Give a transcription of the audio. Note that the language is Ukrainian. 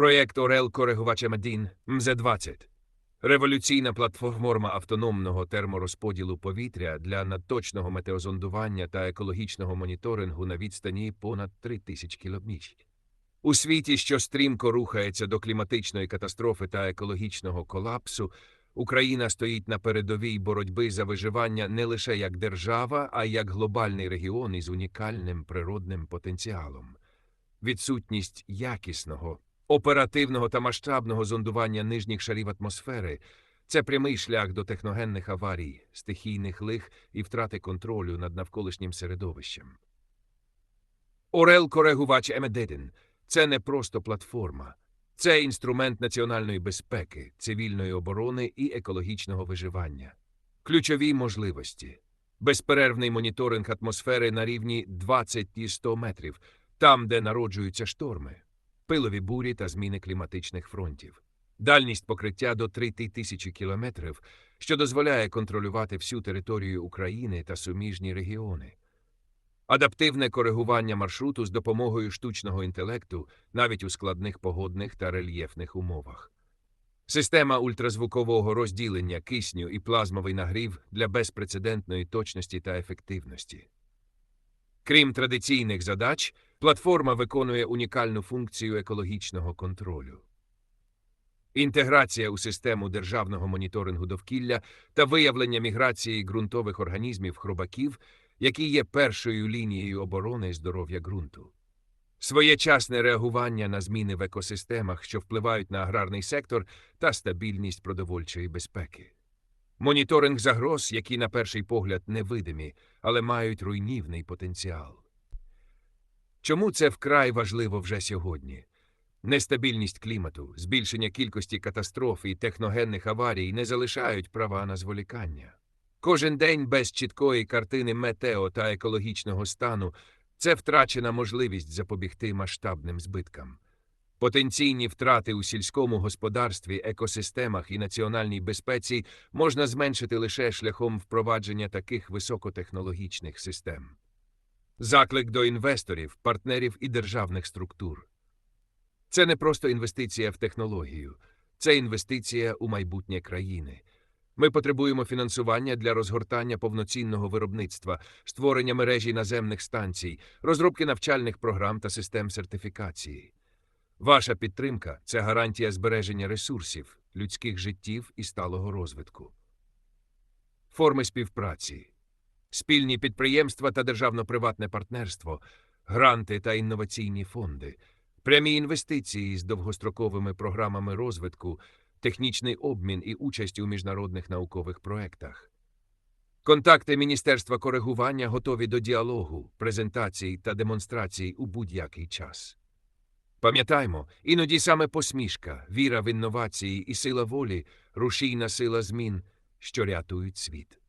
Проєкт Орел коригувач М1 МЗ-20 революційна платформа автономного терморозподілу повітря для надточного метеозондування та екологічного моніторингу на відстані понад 3000 кілометрів. У світі, що стрімко рухається до кліматичної катастрофи та екологічного колапсу, Україна стоїть на передовій боротьби за виживання не лише як держава, а як глобальний регіон із унікальним природним потенціалом. Відсутність якісного, оперативного та масштабного зондування нижніх шарів атмосфери це прямий шлях до техногенних аварій, стихійних лих і втрати контролю над навколишнім середовищем. Орел коригувач М1 – це не просто платформа, це інструмент національної безпеки, цивільної оборони і екологічного виживання. Ключові можливості. Безперервний моніторинг атмосфери на рівні 20 і 100 метрів, там, де народжуються шторми, пилові бурі та зміни кліматичних фронтів. Дальність покриття до 3000 кілометрів, що дозволяє контролювати всю територію України та суміжні регіони. Адаптивне коригування маршруту з допомогою штучного інтелекту навіть у складних погодних та рельєфних умовах. Система ультразвукового розділення кисню і плазмовий нагрів для безпрецедентної точності та ефективності. Крім традиційних задач, платформа виконує унікальну функцію екологічного контролю. Інтеграція у систему державного моніторингу довкілля та виявлення міграції ґрунтових організмів хробаків, які є першою лінією оборони здоров'я ґрунту. Своєчасне реагування на зміни в екосистемах, що впливають на аграрний сектор та стабільність продовольчої безпеки. Моніторинг загроз, які на перший погляд невидимі, але мають руйнівний потенціал. Чому це вкрай важливо вже сьогодні? Нестабільність клімату, збільшення кількості катастроф і техногенних аварій не залишають права на зволікання. Кожен день без чіткої картини метео та екологічного стану це втрачена можливість запобігти масштабним збиткам. Потенційні втрати у сільському господарстві, екосистемах і національній безпеці можна зменшити лише шляхом впровадження таких високотехнологічних систем. Заклик до інвесторів, партнерів і державних структур. Це не просто інвестиція в технологію, це інвестиція у майбутнє країни. Ми потребуємо фінансування для розгортання повноцінного виробництва, створення мережі наземних станцій, розробки навчальних програм та систем сертифікації. Ваша підтримка це гарантія збереження ресурсів, людських життів і сталого розвитку. Форми співпраці, спільні підприємства та державно-приватне партнерство, гранти та інноваційні фонди, прямі інвестиції з довгостроковими програмами розвитку, технічний обмін і участь у міжнародних наукових проєктах. Контакти Міністерства коригування готові до діалогу, презентацій та демонстрацій у будь-який час. Пам'ятаймо, іноді саме посмішка, віра в інновації і сила волі рушійна сила змін, що рятують світ.